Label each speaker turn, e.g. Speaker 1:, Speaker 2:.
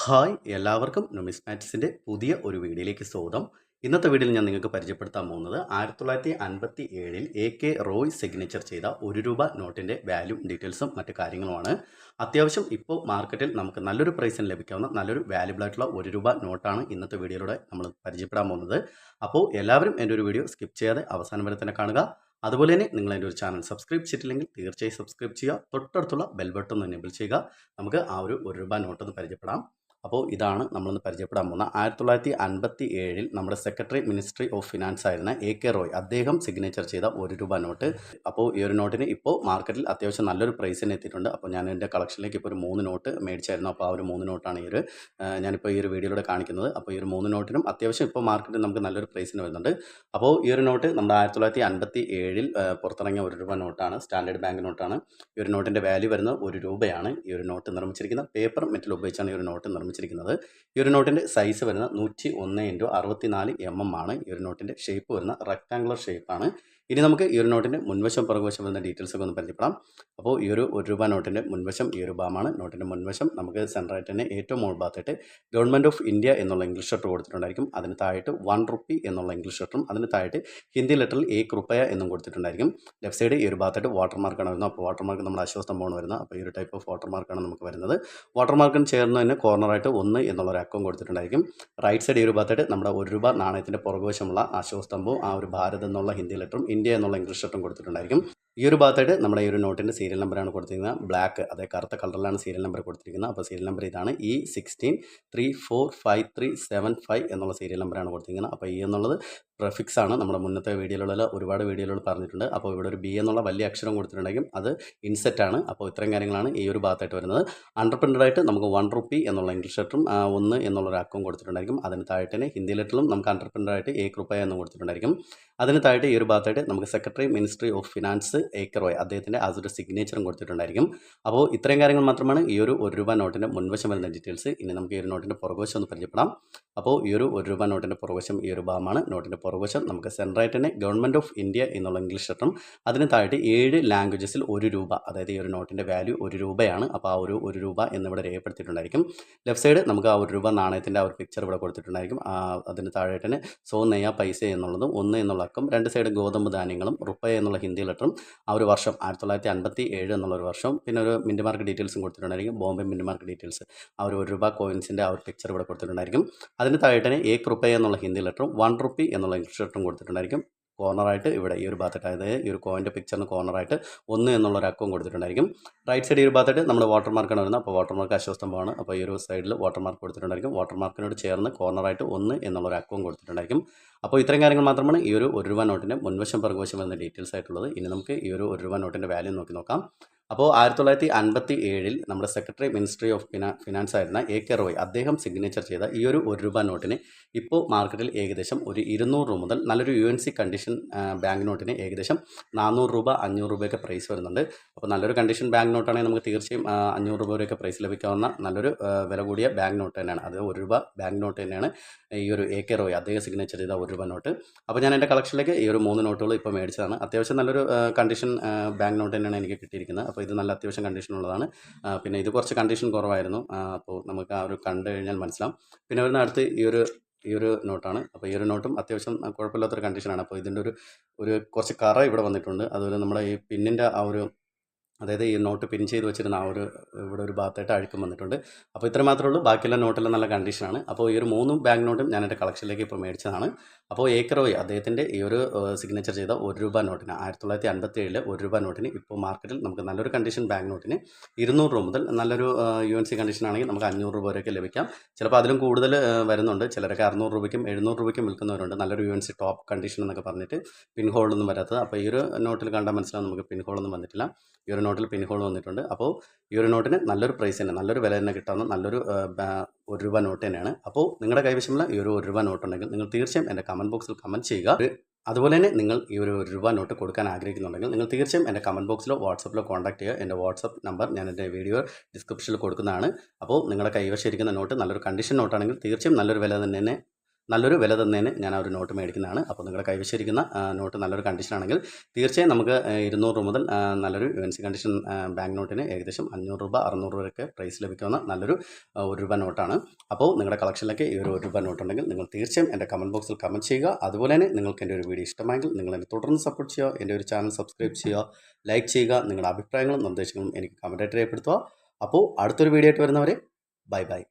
Speaker 1: Hi എല്ലാവർക്കും നുമിസ്മാറ്റിക്സിന്റെ പുതിയ ഒരു വീഡിയോയിലേക്ക് സ്വാഗതം. ഇന്നത്തെ വീഡിയോയിൽ ഞാൻ നിങ്ങൾക്ക് പരിചയപ്പെടുത്താൻ പോകുന്നത് ആയിരത്തി തൊള്ളായിരത്തി അൻപത്തി ഏഴിൽ എ കെ റോയ് സിഗ്നേച്ചർ ചെയ്ത ഒരു രൂപ നോട്ടിന്റെ വാല്യൂ ഡീറ്റെയിൽസും മറ്റു കാര്യങ്ങളുമാണ്. അത്യാവശ്യം ഇപ്പോൾ മാർക്കറ്റിൽ നമുക്ക് നല്ലൊരു പ്രൈസിന് ലഭിക്കാവുന്ന നല്ലൊരു വാല്യുബിൾ ആയിട്ടുള്ള ഒരു രൂപ നോട്ടാണ് ഇന്നത്തെ വീഡിയോയിലൂടെ നമ്മൾ പരിചയപ്പെടാൻ പോകുന്നത്. അപ്പോൾ എല്ലാവരും എന്റെ ഒരു വീഡിയോ സ്കിപ്പ് ചെയ്യാതെ അവസാനം വരെ തന്നെ കാണുക. അതുപോലെ തന്നെ നിങ്ങൾ എന്റെ ഒരു ചാനൽ സബ്സ്ക്രൈബ് ചെയ്തിട്ടില്ലെങ്കിൽ തീർച്ചയായും സബ്സ്ക്രൈബ് ചെയ്യുക. തൊട്ടടുത്തുള്ള ബെൽ ബട്ടൺ എനേബിൾ ചെയ്യുക. നമുക്ക് ആ ഒരു ഒരു രൂപ നോട്ടൊന്ന് പരിചയപ്പെടാം. അപ്പോൾ ഇതാണ് നമ്മളൊന്ന് പരിചയപ്പെടാൻ പോകുന്ന ആയിരത്തി തൊള്ളായിരത്തി അൻപത്തി ഏഴിൽ നമ്മുടെ സെക്രട്ടറി മിനിസ്ട്രി ഓഫ് ഫിനാൻസ് ആയിരുന്ന എ കെ റോയ് അദ്ദേഹം സിഗ്നേച്ചർ ചെയ്ത ഒരു രൂപ നോട്ട്. അപ്പോൾ ഈ ഒരു നോട്ടിന് ഇപ്പോൾ മാർക്കറ്റിൽ അത്യാവശ്യം നല്ലൊരു പ്രൈസിന് എത്തിയിട്ടുണ്ട്. അപ്പോൾ ഞാൻ എന്റെ കളക്ഷനിലേക്ക് ഇപ്പോൾ ഒരു മൂന്ന് നോട്ട് മേടിച്ചായിരുന്നു. അപ്പോൾ ആ ഒരു മൂന്ന് നോട്ടാണ് ഈ ഒരു ഞാനിപ്പോൾ ഈ ഒരു വീഡിയോയിലൂടെ കാണിക്കുന്നത്. അപ്പോൾ ഈ ഒരു മൂന്ന് നോട്ടിനും അത്യാവശ്യം ഇപ്പോൾ മാർക്കറ്റിൽ നമുക്ക് നല്ലൊരു പ്രൈസിന് വരുന്നുണ്ട്. അപ്പോൾ ഈ ഒരു നോട്ട് നമ്മുടെ ആയിരത്തി തൊള്ളായിരത്തി അൻപത്തി ഏഴിൽ പുറത്തിറങ്ങിയ ഒരു രൂപ നോട്ടാണ്. Standard bank നോട്ടാണ്. ഈ ഒരു നോട്ടിന്റെ വാല്യൂ വരുന്നത് ഒരു രൂപയാണ്. ഈ ഒരു നോട്ട് നിർമ്മിച്ചിരിക്കുന്ന പേപ്പർ മെറ്റൽ ഉപയോഗിച്ചാണ് ഈ ഒരു നോട്ട് നിർമ്മിച്ചിരിക്കുന്നത്. ഈ ഒരു നോട്ടിന്റെ സൈസ് വരുന്നത് നൂറ്റി ഒന്ന് ഇന്റു അറുപത്തിനാല് എം എം ആണ്. ഈ ഒരു നോട്ടിന്റെ ഷേപ്പ് വരുന്ന റെക്ടാങ്കുലർ ഷേപ്പാണ് ഇനി നമുക്ക് ഈ ഒരു നോട്ടിന്റെ മുൻവശം പുറകുവശം വരുന്ന ഡീറ്റെയിൽസ് ഒക്കെ ഒന്ന് പരിചയപ്പെടാം. അപ്പോൾ ഈ ഒരു ഒരു രൂപ നോട്ടിന്റെ മുൻവശം ഈ ഒരു ഭാഗമാണ് നോട്ടിന്റെ മുൻവശം നമുക്ക് സെൻട്രായിട്ട് തന്നെ ഏറ്റവും മുകൾ ഭാഗത്തായിട്ട് ഗവൺമെന്റ് ഓഫ് ഇന്ത്യ എന്നുള്ള ഇംഗ്ലീഷ് ലെറ്റർ കൊടുത്തിട്ടുണ്ടായിരിക്കും. അതിന് താഴെയിട്ട് വൺ റുപ്പി എന്നുള്ള ഇംഗ്ലീഷ് ലെറ്ററും അതിന് താഴെയിട്ട് ഹിന്ദി ലെറ്ററിൽ ഏക് റുപ്പയ എന്നും കൊടുത്തിട്ടുണ്ടായിരിക്കും. ലെഫ്റ്റ് സൈഡ് ഈ ഒരു ഭാഗത്തായിട്ട് വാട്ടർ മാർക്കാണ് വരുന്നത്. അപ്പോൾ വാട്ടർ മാർക്ക് നമ്മുടെ അശ്വസ്തംഭമാണ് വരുന്നത്. അപ്പോൾ ഈ ഒരു ടൈപ്പ് ഓഫ് വാട്ടർ മാർക്കാണ് നമുക്ക് വരുന്നത്. വാട്ടർ മാർക്കിന് ചേർന്ന് തന്നെ കോർണറായിട്ട് ഒന്ന് എന്നുള്ള ഒരു അക്കം കൊടുത്തിട്ടുണ്ടായിരിക്കും. റൈറ്റ് സൈഡ് ഈ ഒരു ഭാഗത്തായിട്ട് നമ്മുടെ ഒരു രൂപ നാണയത്തിന്റെ പുറകുവശമുള്ള അശ്വസ്തംഭവും ആ ഒരു ഭാരത് എന്നുള്ള ഹിന്ദി ലെറ്ററും ഇന്ത്യ എന്നുള്ള ഇംഗ്ലീഷ് ഷർട്ടും കൊടുത്തിട്ടുണ്ടായിരിക്കും. ഈ ഒരു ഭാഗത്തായിട്ട് നമ്മുടെ ഈ ഒരു നോട്ടിന്റെ സീരിയൽ നമ്പറാണ് കൊടുത്തിരിക്കുന്നത്. ബ്ലാക്ക് അതായത് കറുത്ത കളറിലാണ് സീരിയൽ നമ്പർ കൊടുത്തിരിക്കുന്നത്. അപ്പോൾ സീരിയൽ നമ്പർ ഇതാണ് E sixteen three four five three seven five എന്നുള്ള സീരിയൽ നമ്പറാണ് കൊടുത്തിരിക്കുന്നത്. അപ്പോൾ ഈ എന്നുള്ളത് പ്രഫിക്സ് ആണ്. നമ്മുടെ മുന്നത്തെ വീഡിയോയിലുള്ള ഒരുപാട് വീഡിയോകൾ പറഞ്ഞിട്ടുണ്ട്. അപ്പോൾ ഇവിടെ ഒരു ബി എന്നുള്ള വലിയ അക്ഷരം കൊടുത്തിട്ടുണ്ടെങ്കിൽ അത് ഇൻസെറ്റ് ആണ്. അപ്പോൾ ഇത്രയും കാര്യങ്ങളാണ് ഈ ഒരു ഭാഗത്തായിട്ട് വരുന്നത്. അണ്ടർ ആയിട്ട് നമുക്ക് വൺ റുപ്പി എന്നുള്ള ഇംഗ്ലീഷ് ലെറ്ററും ഒന്ന് എന്നുള്ള ഒരു അക്കവും കൊടുത്തിട്ടുണ്ടായിരിക്കും. അതിന് താഴെ തന്നെ ഹിന്ദി ലെറ്ററിലും നമുക്ക് അണ്ടർ ആയിട്ട് ഏക് റുപ്പയ എന്ന് കൊടുത്തിട്ടുണ്ടായിരിക്കും. അതിന് താഴെ ഈ ഒരു ഭാഗത്തായിട്ട് നമുക്ക് secretary ministry of finance A K Roy അദ്ദേഹത്തിന്റെ അതൊരു സിഗ്നേച്ചറും കൊടുത്തിട്ടുണ്ടായിരിക്കും. അപ്പോൾ ഇത്രയും കാര്യങ്ങൾ മാത്രമാണ് ഈ ഒരു ഒരു രൂപ നോട്ടിന്റെ മുൻവശം വരുന്ന ഡീറ്റെയിൽസ് ഇനി നമുക്ക് ഈ ഒരു നോട്ടിന്റെ പുറകുവശം ഒന്ന് പരിചയപ്പെടാം. അപ്പോൾ ഈ ഒരു ഒരു രൂപ നോട്ടിന്റെ പുറകുവശം ഈ ഒരു ഭാഗമാണ്. നോട്ടിന്റെ പുറകുവശം നമുക്ക് സെൻട്രായിട്ട് തന്നെ ഗവൺമെന്റ് ഓഫ് ഇന്ത്യ എന്നുള്ള ഇംഗ്ലീഷ് ലെറ്ററും അതിന് താഴെ ഏഴ് ലാംഗ്വേജസിൽ ഒരു രൂപ അതായത് ഈ ഒരു നോട്ടിന്റെ വാല്യൂ ഒരു രൂപയാണ്. അപ്പോൾ ആ ഒരു ഒരു രൂപ എന്നിവിടെ രേഖപ്പെടുത്തിയിട്ടുണ്ടായിരിക്കും. ലെഫ്റ്റ് സൈഡ് നമുക്ക് ആ ഒരു രൂപ നാണയത്തിന്റെ ആ ഒരു പിക്ചർ ഇവിടെ കൊടുത്തിട്ടുണ്ടായിരിക്കും. അതിന് താഴെ തന്നെ സോ നെയ്യ പൈസ എന്നുള്ളതും ഒന്ന് എന്നുള്ള അക്കം. രണ്ട് സൈഡ് ഗോതമ്പ് ധാന്യങ്ങളും റുപ്പയ എന്നുള്ള ഹിന്ദി ലെറ്ററും ആ ഒരു വർഷം ആയിരത്തി തൊള്ളായിരത്തി അൻപത്തി ഏഴ് എന്നുള്ളൊരു വർഷം. പിന്നെ ഒരു മിന്റ് മാർക്ക് ഡീറ്റെയിൽസും കൊടുത്തിട്ടുണ്ടായിരിക്കും. Bombay mint mark details. ആ ഒരു ഒരു രൂപ കോയിൻസിന്റെ ആ ഒരു പിക്ചർ ഇവിടെ കൊടുത്തിട്ടുണ്ടായിരിക്കും. അതിന് താഴെ തന്നെ ഏക് റുപ്പേ എന്നുള്ള ഹിന്ദി ലെറ്ററും വൺ റുപ്പി എന്നുള്ള ഇംഗ്ലീഷ് ലെറ്ററും കൊടുത്തിട്ടുണ്ടായിരിക്കും. കോർണറായിട്ട് ഇവിടെ ഈ ഒരു ഭാഗത്തായിട്ട് അതായത് ഈ ഒരു കോയിന്റെ പിക്ചറിന് കോർണറായിട്ട് ഒന്ന് എന്നുള്ള ഒരു അക്കവും കൊടുത്തിട്ടുണ്ടായിരിക്കും. റൈറ്റ് സൈഡ് ഈ ഒരു ഭാഗത്തായിട്ട് നമ്മൾ വാട്ടർ മാർക്കാണ് വരുന്നത്. അപ്പോൾ വാട്ടർ മാർക്ക് അശ്വസ്തംഭമാണ്. അപ്പോൾ ഈ ഒരു സൈഡിൽ വാട്ടർ മാർക്ക് കൊടുത്തിട്ടുണ്ടായിരിക്കും. വാട്ടർ മാർക്കിനോട് ചേർന്ന് കോർണറായിട്ട് ഒന്ന് എന്നുള്ള ഒരു അക്കവും കൊടുത്തിട്ടുണ്ടായിരിക്കും. അപ്പോൾ ഇത്രയും കാര്യങ്ങൾ മാത്രമാണ് ഈ ഒരു ഒരു രൂപ നോട്ടിന്റെ മുൻവശം പിറകുവശം വരുന്ന ഡീറ്റെയിൽസ് ആയിട്ടുള്ളത്. ഇനി നമുക്ക് ഈ ഒരു ഒരു രൂപ നോട്ടിന്റെ വാല്യൂ നോക്കി നോക്കാം. അപ്പോൾ ആയിരത്തി തൊള്ളായിരത്തി അൻപത്തി ഏഴിൽ നമ്മുടെ സെക്രട്ടറി മിനിസ്ട്രി ഓഫ് ഫിനാ ഫിനാൻസ് ആയിരുന്ന എ കെ റോയ് അദ്ദേഹം സിഗ്നേച്ചർ ചെയ്ത ഈ ഒരു ഒരു രൂപ നോട്ടിന് ഇപ്പോൾ മാർക്കറ്റിൽ ഏകദേശം ഒരു ഇരുന്നൂറ് രൂപ മുതൽ നല്ലൊരു U N C condition bank നോട്ടിന് ഏകദേശം നാനൂറ് രൂപ അഞ്ഞൂറ് രൂപയൊക്കെ പ്രൈസ് വരുന്നുണ്ട്. അപ്പോൾ നല്ലൊരു കണ്ടീഷൻ ബാങ്ക് നോട്ടാണെങ്കിൽ നമുക്ക് തീർച്ചയായും അഞ്ഞൂറ് രൂപ വരെയൊക്കെ പ്രൈസ് ലഭിക്കാവുന്ന നല്ലൊരു വില കൂടിയ ബാങ്ക് നോട്ട് തന്നെയാണ്. അത് ഒരു രൂപ ബാങ്ക് നോട്ട് തന്നെയാണ് ഈ ഒരു എ കെ റോയ് അദ്ദേഹം സിഗ്നേച്ചർ ചെയ്ത ഒരു രൂപ നോട്ട്. അപ്പോൾ ഞാൻ എന്റെ കളക്ഷനിലേക്ക് ഈ ഒരു മൂന്ന് നോട്ടുകൾ ഇപ്പോൾ മേടിച്ചതാണ്. അത്യാവശ്യം നല്ലൊരു കണ്ടീഷൻ ബാങ്ക് നോട്ട് തന്നെയാണ് എനിക്ക് കിട്ടിയിരിക്കുന്നത്. അപ്പോൾ ഇത് നല്ല അത്യാവശ്യം കണ്ടീഷൻ ഉള്ളതാണ്. പിന്നെ ഇത് കുറച്ച് കണ്ടീഷൻ കുറവായിരുന്നു. അപ്പോൾ നമുക്ക് ആ ഒരു കണ്ടു കഴിഞ്ഞാൽ മനസ്സിലാവും. പിന്നെ വരുന്ന അടുത്ത് ഈ ഒരു ഈ ഒരു നോട്ടാണ് അപ്പോൾ ഈ ഒരു നോട്ടും അത്യാവശ്യം കുഴപ്പമില്ലാത്തൊരു കണ്ടീഷനാണ് അപ്പോൾ ഇതിന്റെ ഒരു ഒരു കുറച്ച് കറ ഇവിടെ വന്നിട്ടുണ്ട്. അതുപോലെ നമ്മുടെ ഈ പിന്നിന്റെ ആ ഒരു അതായത് ഈ നോട്ട് പിൻ ചെയ്ത് വെച്ചിരുന്ന ആ ഒരു ഇവിടെ ഒരു ഭാഗത്തായിട്ട് അഴുക്കം വന്നിട്ടുണ്ട്. അപ്പോൾ ഇത്ര മാത്രമേ ഉള്ളൂ. ബാക്കിയെല്ലാം നോട്ടെല്ലാം നല്ല കണ്ടീഷനാണ്. അപ്പോൾ ഈ ഒരു മൂന്ന് ബാങ്ക് നോട്ടും ഞാൻ എന്റെ കളക്ഷനിലേക്ക് ഇപ്പോൾ മേടിച്ചതാണ്. അപ്പോൾ ഏക്കറോയ് അദ്ദേഹത്തിന്റെ ഈ ഒരു സിഗ്നേച്ചർ ചെയ്ത ഒരു രൂപ നോട്ടിന് ആയിരത്തി തൊള്ളായിരത്തി അൻപത്തി ഏഴിലെ ഒരു രൂപ നോട്ടിന് ഇപ്പോൾ മാർക്കറ്റിൽ നമുക്ക് നല്ലൊരു കണ്ടീഷൻ ബാങ്ക് നോട്ടിന് ഇരുന്നൂറ് രൂപ മുതൽ നല്ലൊരു യു എൻ സി കണ്ടീഷൻ ആണെങ്കിൽ നമുക്ക് അഞ്ഞൂറ് രൂപ വരെയൊക്കെ ലഭിക്കാം. ചിലപ്പോൾ അതിലും കൂടുതൽ വരുന്നുണ്ട്. ചിലരൊക്കെ അറുന്നൂറ് രൂപയ്ക്കും എഴുന്നൂറ് രൂപയ്ക്കും വിൽക്കുന്നവരുണ്ട്. നല്ലൊരു U N C top condition എന്നൊക്കെ പറഞ്ഞിട്ട് പിൻ ഹോളൊന്നും വരാത്തത്. അപ്പോൾ ഈ ഒരു നോട്ടിൽ കണ്ടാൽ മനസ്സിലാവും നമുക്ക് പിൻ ഹോളൊന്നും വന്നിട്ടില്ല. ഈ ഒരു നോട്ടിൽ പിൻ ഹോൾ വന്നിട്ടുണ്ട്. അപ്പോൾ ഈ ഒരു നോട്ടിന് നല്ലൊരു പ്രൈസ് തന്നെ നല്ലൊരു വില തന്നെ കിട്ടാവുന്ന നല്ലൊരു ഒരു രൂപ നോട്ട് തന്നെയാണ്. അപ്പോൾ നിങ്ങളുടെ കൈവശമുള്ള ഈ ഒരു ഒരു രൂപ നോട്ട് ഉണ്ടെങ്കിൽ നിങ്ങൾ തീർച്ചയായും എന്റെ കമന്റ് ബോക്സിൽ കമന്റ് ചെയ്യുക. അതുപോലെ തന്നെ നിങ്ങൾ ഈ ഒരു രൂപ നോട്ട് കൊടുക്കാൻ ആഗ്രഹിക്കുന്നുണ്ടെങ്കിൽ നിങ്ങൾ തീർച്ചയായും എന്റെ കമന്റ് ബോക്സിലോ വാട്സപ്പിലോ കോൺടാക്ട് ചെയ്യുക. എന്റെ വാട്സപ്പ് നമ്പർ ഞാൻ എന്റെ വീഡിയോ ഡിസ്ക്രിപ്ഷനിൽ കൊടുക്കുന്നതാണ്. അപ്പോൾ നിങ്ങളുടെ കൈവശം ഇരിക്കുന്ന നോട്ട് നല്ലൊരു കണ്ടീഷൻ നോട്ടാണെങ്കിൽ തീർച്ചയായും നല്ലൊരു വില തന്നെ നല്ലൊരു വില തന്നതിന് ഞാൻ ആ ഒരു നോട്ട് മേടിക്കുന്നതാണ്. അപ്പോൾ നിങ്ങളുടെ കൈവശിരിക്കുന്ന നോട്ട് നല്ലൊരു കണ്ടീഷനാണെങ്കിൽ തീർച്ചയായും നമുക്ക് ഇരുന്നൂറ് രൂപ മുതൽ നല്ലൊരു U N C condition bank നോട്ടിന് ഏകദേശം അഞ്ഞൂറ് രൂപ അറുന്നൂറ് രൂപയൊക്കെ പ്രൈസ് ലഭിക്കുന്ന നല്ലൊരു ഒരു രൂപ നോട്ടാണ്. അപ്പോൾ നിങ്ങളുടെ കളക്ഷനിലേക്ക് ഈ ഒരു ഒരു രൂപ നോട്ട് ഉണ്ടെങ്കിൽ നിങ്ങൾ തീർച്ചയായും എന്റെ കമന്റ് ബോക്സിൽ കമന്റ് ചെയ്യുക. അതുപോലെ തന്നെ നിങ്ങൾക്ക് എന്റെ ഒരു വീഡിയോ ഇഷ്ടമായെങ്കിൽ നിങ്ങൾ എന്നെ തുടർന്ന് സപ്പോർട്ട് ചെയ്യുക. എന്റെ ഒരു ചാനൽ സബ്സ്ക്രൈബ് ചെയ്യുക. ലൈക്ക് ചെയ്യുക. നിങ്ങളുടെ അഭിപ്രായങ്ങളും നിർദ്ദേശങ്ങളും എനിക്ക് കമന്റായിട്ട് രേഖപ്പെടുത്തുക. അപ്പോൾ അടുത്തൊരു വീഡിയോ ആയിട്ട് വരുന്നവരെ ബൈ ബൈ